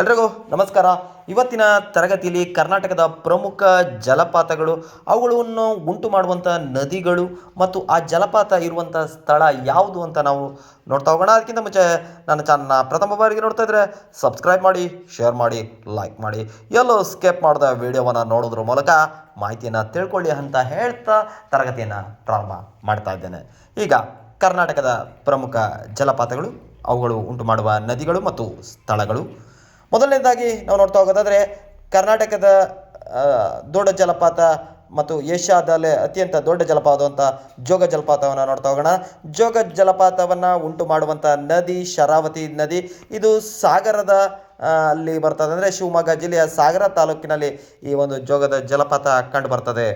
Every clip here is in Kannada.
ಎಲ್ರಿಗೂ ನಮಸ್ಕಾರ. ಇವತ್ತಿನ ತರಗತಿಯಲ್ಲಿ ಕರ್ನಾಟಕದ ಪ್ರಮುಖ ಜಲಪಾತಗಳು, ಅವುಗಳನ್ನು ಉಂಟು ಮಾಡುವಂಥ ನದಿಗಳು ಮತ್ತು ಆ ಜಲಪಾತ ಇರುವಂಥ ಸ್ಥಳ ಯಾವುದು ಅಂತ ನಾವು ನೋಡ್ತಾ ಹೋಗೋಣ. ಅದಕ್ಕಿಂತ ಮುಂಚೆ ನನ್ನ ಚಾನಲ್ನ ಪ್ರಥಮ ಬಾರಿಗೆ ನೋಡ್ತಾ ಇದ್ರೆ ಸಬ್ಸ್ಕ್ರೈಬ್ ಮಾಡಿ ಶೇರ್ ಮಾಡಿ ಲೈಕ್ ಮಾಡಿ. ಎಲ್ಲೋ ಸ್ಕೇಪ್ ಮಾಡಿದ ವಿಡಿಯೋವನ್ನು ನೋಡೋದ್ರ ಮೂಲಕ ಮಾಹಿತಿಯನ್ನು ತಿಳ್ಕೊಳ್ಳಿ ಅಂತ ಹೇಳ್ತಾ ತರಗತಿಯನ್ನು ಪ್ರಾರಂಭ ಮಾಡ್ತಾ ಇದ್ದೇನೆ. ಈಗ ಕರ್ನಾಟಕದ ಪ್ರಮುಖ ಜಲಪಾತಗಳು, ಅವುಗಳು ಉಂಟು ಮಾಡುವ ನದಿಗಳು ಮತ್ತು ಸ್ಥಳಗಳು. ಮೊದಲನೇದಾಗಿ ನಾವು ನೋಡ್ತಾ ಹೋಗೋದಾದರೆ ಕರ್ನಾಟಕದ ದೊಡ್ಡ ಜಲಪಾತ ಮತ್ತು ಏಷ್ಯಾದಲ್ಲೇ ಅತ್ಯಂತ ದೊಡ್ಡ ಜಲಪಾತವಂತ ಜೋಗ ಜಲಪಾತವನ್ನು ನೋಡ್ತಾ ಹೋಗೋಣ. ಜೋಗ ಜಲಪಾತವನ್ನು ಉಂಟು ಮಾಡುವಂಥ ನದಿ ಶರಾವತಿ ನದಿ, ಇದು ಸಾಗರದ ಅಲ್ಲಿ ಬರ್ತದೆ. ಅಂದರೆ ಶಿವಮೊಗ್ಗ ಜಿಲ್ಲೆಯ ಸಾಗರ ತಾಲೂಕಿನಲ್ಲಿ ಈ ಒಂದು ಜೋಗದ ಜಲಪಾತ ಕಂಡು ಬರ್ತದೆ.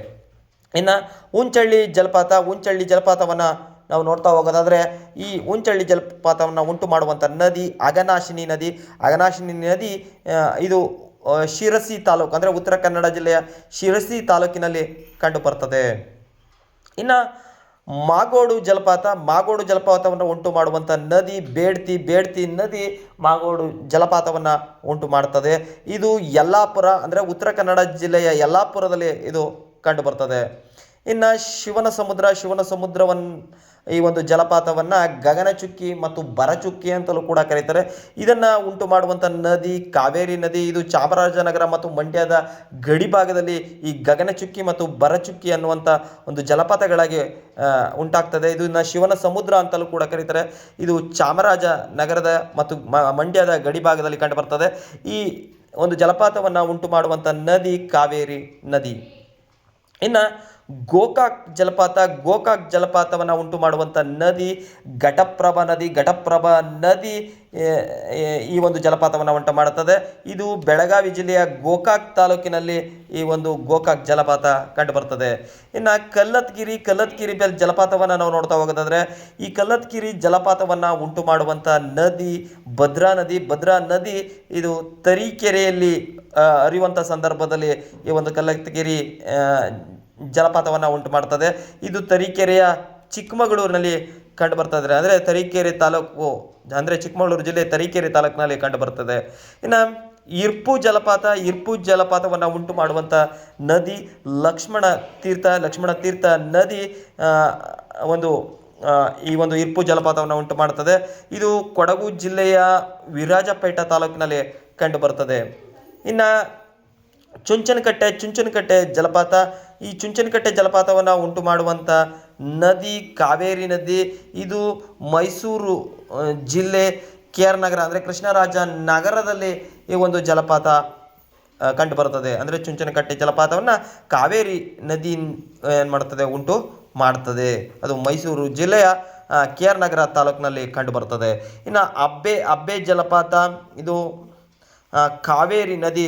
ಇನ್ನು ಉಂಚಳ್ಳಿ ಜಲಪಾತ ಉಂಚಳ್ಳಿ ಜಲಪಾತವನ್ನು ನಾವು ನೋಡ್ತಾ ಹೋಗೋದಾದರೆ ಈ ಉಂಚಳ್ಳಿ ಜಲಪಾತವನ್ನು ಉಂಟು ಮಾಡುವಂಥ ನದಿ, ಅಗನಾಶಿನಿ ನದಿ. ಅಗನಾಶಿನಿ ನದಿ ಇದು ಶಿರಸಿ ತಾಲೂಕು, ಅಂದರೆ ಉತ್ತರ ಕನ್ನಡ ಜಿಲ್ಲೆಯ ಶಿರಸಿ ತಾಲೂಕಿನಲ್ಲಿ ಕಂಡು ಬರ್ತದೆ. ಇನ್ನು ಮಾಗೋಡು ಜಲಪಾತ, ಮಾಗೋಡು ಜಲಪಾತವನ್ನು ಉಂಟು ಮಾಡುವಂಥ ನದಿ, ಬೇಡ್ತಿ ಬೇಡ್ತಿ ನದಿ ಮಾಗೋಡು ಜಲಪಾತವನ್ನು ಉಂಟು ಮಾಡ್ತದೆ. ಇದು ಯಲ್ಲಾಪುರ, ಅಂದರೆ ಉತ್ತರ ಕನ್ನಡ ಜಿಲ್ಲೆಯ ಯಲ್ಲಾಪುರದಲ್ಲಿ ಇದು ಕಂಡು ಬರ್ತದೆ. ಇನ್ನು ಶಿವನ ಸಮುದ್ರ, ಶಿವನ ಸಮುದ್ರವನ್ನು ಈ ಒಂದು ಜಲಪಾತವನ್ನು ಗಗನಚುಕ್ಕಿ ಮತ್ತು ಬರಚುಕ್ಕಿ ಅಂತಲೂ ಕೂಡ ಕರೀತಾರೆ. ಇದನ್ನು ಉಂಟು ಮಾಡುವಂಥ ನದಿ, ಕಾವೇರಿ ನದಿ, ಇದು ಚಾಮರಾಜನಗರ ಮತ್ತು ಮಂಡ್ಯದ ಗಡಿ ಭಾಗದಲ್ಲಿ ಈ ಗಗನಚುಕ್ಕಿ ಮತ್ತು ಬರಚುಕ್ಕಿ ಅನ್ನುವಂಥ ಒಂದು ಜಲಪಾತಗಳಾಗಿ ಉಂಟಾಗ್ತದೆ. ಇದನ್ನು ಶಿವನ ಸಮುದ್ರ ಅಂತಲೂ ಕೂಡ ಕರೀತಾರೆ. ಇದು ಚಾಮರಾಜ ನಗರದ ಮತ್ತು ಮಂಡ್ಯದ ಗಡಿ ಭಾಗದಲ್ಲಿ ಕಂಡುಬರ್ತದೆ. ಈ ಒಂದು ಜಲಪಾತವನ್ನು ಉಂಟು ಮಾಡುವಂಥ ನದಿ ಕಾವೇರಿ ನದಿ. ಇನ್ನು ಗೋಕಾಕ್ ಜಲಪಾತ, ಗೋಕಾಕ್ ಜಲಪಾತವನ್ನು ಉಂಟು ಮಾಡುವಂಥ ನದಿ, ಘಟಪ್ರಭಾ ನದಿ ಘಟಪ್ರಭಾ ನದಿ ಈ ಒಂದು ಜಲಪಾತವನ್ನು ಉಂಟು ಮಾಡುತ್ತದೆ. ಇದು ಬೆಳಗಾವಿ ಜಿಲ್ಲೆಯ ಗೋಕಾಕ್ ತಾಲೂಕಿನಲ್ಲಿ ಈ ಒಂದು ಗೋಕಾಕ್ ಜಲಪಾತ ಕಂಡುಬರ್ತದೆ. ಇನ್ನು ಕಲ್ಲತ್ಗಿರಿ ಕಲ್ಲತ್ಗಿರಿ ಬೆಲ್ ಜಲಪಾತವನ್ನು ನಾವು ನೋಡ್ತಾ ಹೋಗೋದಾದ್ರೆ, ಈ ಕಲ್ಲತ್ಗಿರಿ ಜಲಪಾತವನ್ನು ಉಂಟು ಮಾಡುವಂಥ ನದಿ, ಭದ್ರಾ ನದಿ ಭದ್ರಾ ನದಿ ಇದು ತರೀಕೆರೆಯಲ್ಲಿ ಅರಿಯುವಂಥ ಸಂದರ್ಭದಲ್ಲಿ ಈ ಒಂದು ಕಲ್ಲತ್ಗಿರಿ ಜಲಪಾತವನ್ನು ಉಂಟು ಮಾಡ್ತದೆ. ಇದು ತರೀಕೆರೆಯ ಚಿಕ್ಕಮಗಳೂರಿನಲ್ಲಿ ಕಂಡು ಬರ್ತದೆ ಅಂದರೆ ತರೀಕೆರೆ ತಾಲೂಕು, ಅಂದರೆ ಚಿಕ್ಕಮಗಳೂರು ಜಿಲ್ಲೆ ತರೀಕೆರೆ ತಾಲೂಕಿನಲ್ಲಿ ಕಂಡು ಬರ್ತದೆ ಇನ್ನು ಇರ್ಪು ಜಲಪಾತ, ಇರ್ಪು ಜಲಪಾತವನ್ನು ಉಂಟು ಮಾಡುವಂಥ ನದಿ ಲಕ್ಷ್ಮಣ ತೀರ್ಥ ಲಕ್ಷ್ಮಣ ತೀರ್ಥ ನದಿ ಒಂದು ಈ ಒಂದು ಇರ್ಪು ಜಲಪಾತವನ್ನು ಉಂಟು ಮಾಡ್ತದೆ. ಇದು ಕೊಡಗು ಜಿಲ್ಲೆಯ ವಿರಾಜಪೇಟ ತಾಲೂಕಿನಲ್ಲಿ ಕಂಡು ಬರ್ತದೆ ಇನ್ನು ಚುಂಚನಕಟ್ಟೆ ಚುಂಚನಕಟ್ಟೆ ಜಲಪಾತ ಈ ಚುಂಚನಕಟ್ಟೆ ಜಲಪಾತವನ್ನು ಉಂಟು ಮಾಡುವಂಥ ನದಿ, ಕಾವೇರಿ ನದಿ, ಇದು ಮೈಸೂರು ಜಿಲ್ಲೆ, ಕೆ ಆರ್ ನಗರ, ಅಂದರೆ ಕೃಷ್ಣರಾಜ ನಗರದಲ್ಲಿ ಈ ಒಂದು ಜಲಪಾತ ಕಂಡುಬರುತ್ತದೆ. ಅಂದರೆ ಚುಂಚನಕಟ್ಟೆ ಜಲಪಾತವನ್ನು ಕಾವೇರಿ ನದಿ ಏನು ಮಾಡುತ್ತದೆ ಉಂಟು ಮಾಡ್ತದೆ. ಅದು ಮೈಸೂರು ಜಿಲ್ಲೆಯ ಕೆ ಆರ್ ನಗರ ತಾಲೂಕಿನಲ್ಲಿ ಕಂಡುಬರ್ತದೆ ಇನ್ನು ಅಬ್ಬೆ ಅಬ್ಬೆ ಜಲಪಾತ, ಇದು ಕಾವೇರಿ ನದಿ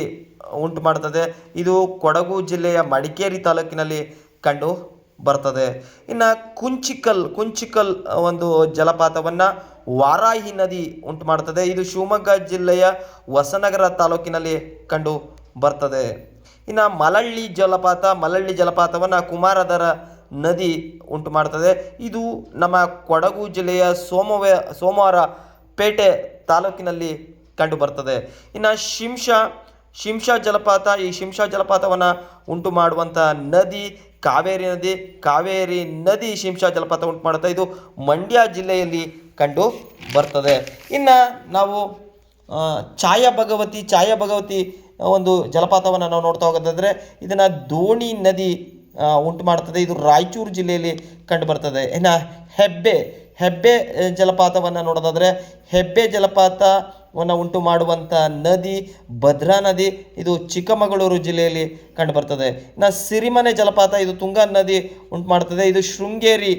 ಉಂಟು ಮಾಡ್ತದೆ. ಇದು ಕೊಡಗು ಜಿಲ್ಲೆಯ ಮಡಿಕೇರಿ ತಾಲೂಕಿನಲ್ಲಿ ಕಂಡು ಬರ್ತದೆ. ಇನ್ನು ಕುಂಚಿಕಲ್ ಕುಂಚಿಕಲ್ ಒಂದು ಜಲಪಾತವನ್ನು ವಾರಾಹಿ ನದಿ ಉಂಟು ಮಾಡ್ತದೆ. ಇದು ಶಿವಮೊಗ್ಗ ಜಿಲ್ಲೆಯ ಹೊಸನಗರ ತಾಲೂಕಿನಲ್ಲಿ ಕಂಡು ಬರ್ತದೆ. ಇನ್ನು ಮಲಳ್ಳಿ ಜಲಪಾತ, ಮಲಳ್ಳಿ ಜಲಪಾತವನ್ನು ಕುಮಾರಧರ ನದಿ ಉಂಟು ಮಾಡ್ತದೆ. ಇದು ನಮ್ಮ ಕೊಡಗು ಜಿಲ್ಲೆಯ ಸೋಮವ ಸೋಮವಾರ ಪೇಟೆ ತಾಲೂಕಿನಲ್ಲಿ ಕಂಡು ಬರ್ತದೆ. ಇನ್ನು ಶಿಂಷಾ ಶಿಂಷಾ ಜಲಪಾತ, ಈ ಶಿಂಷಾ ಜಲಪಾತವನ್ನು ಉಂಟು ಮಾಡುವಂಥ ನದಿ ಕಾವೇರಿ ನದಿ ಕಾವೇರಿ ನದಿ ಶಿಂಷಾ ಜಲಪಾತ ಉಂಟು ಮಾಡುತ್ತೆ ಇದು ಮಂಡ್ಯ ಜಿಲ್ಲೆಯಲ್ಲಿ ಕಂಡು ಬರ್ತದೆ. ಇನ್ನು ನಾವು ಛಾಯಾ ಭಗವತಿ ಛಾಯಾ ಭಗವತಿ ಒಂದು ಜಲಪಾತವನ್ನು ನಾವು ನೋಡ್ತಾ ಹೋಗೋದಾದರೆ ಇದನ್ನು ದೋಣಿ ನದಿ ಉಂಟು ಮಾಡ್ತದೆ ಇದು ರಾಯಚೂರು ಜಿಲ್ಲೆಯಲ್ಲಿ ಕಂಡು ಬರ್ತದೆ. ಇನ್ನು ಹೆಬ್ಬೆ ಹೆಬ್ಬೆ ಜಲಪಾತವನ್ನು ನೋಡೋದಾದರೆ ಹೆಬ್ಬೆ ಜಲಪಾತವನ್ನು ಉಂಟು ಮಾಡುವಂಥ ನದಿ, ಭದ್ರಾ ನದಿ, ಇದು ಚಿಕ್ಕಮಗಳೂರು ಜಿಲ್ಲೆಯಲ್ಲಿ ಕಂಡು ಬರ್ತದೆ. ಇನ್ನು ಸಿರಿಮನೆ ಜಲಪಾತ, ಇದು ತುಂಗಾ ನದಿ ಉಂಟು ಮಾಡ್ತದೆ. ಇದು ಶೃಂಗೇರಿ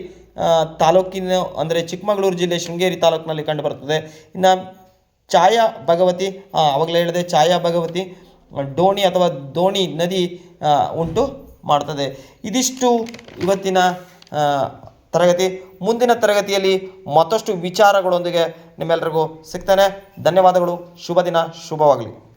ತಾಲೂಕಿನ, ಅಂದರೆ ಚಿಕ್ಕಮಗಳೂರು ಜಿಲ್ಲೆ ಶೃಂಗೇರಿ ತಾಲೂಕಿನಲ್ಲಿ ಕಂಡುಬರ್ತದೆ ಇನ್ನು ಛಾಯಾ ಭಗವತಿ ಆವಾಗಲೇ ಹೇಳಿದೆ ಛಾಯಾ ಭಗವತಿ, ಡೋಣಿ ಅಥವಾ ದೋಣಿ ನದಿ ಉಂಟು ಮಾಡ್ತದೆ. ಇದಿಷ್ಟು ಇವತ್ತಿನ ತರಗತಿ ಮುಂದಿನ ತರಗತಿಯಲ್ಲಿ ಮತ್ತಷ್ಟು ವಿಚಾರಗಳೊಂದಿಗೆ ನಿಮ್ಮೆಲ್ಲರಿಗೂ ಸಿಗ್ತೇನೆ. ಧನ್ಯವಾದಗಳು. ಶುಭ ದಿನ. ಶುಭವಾಗಲಿ.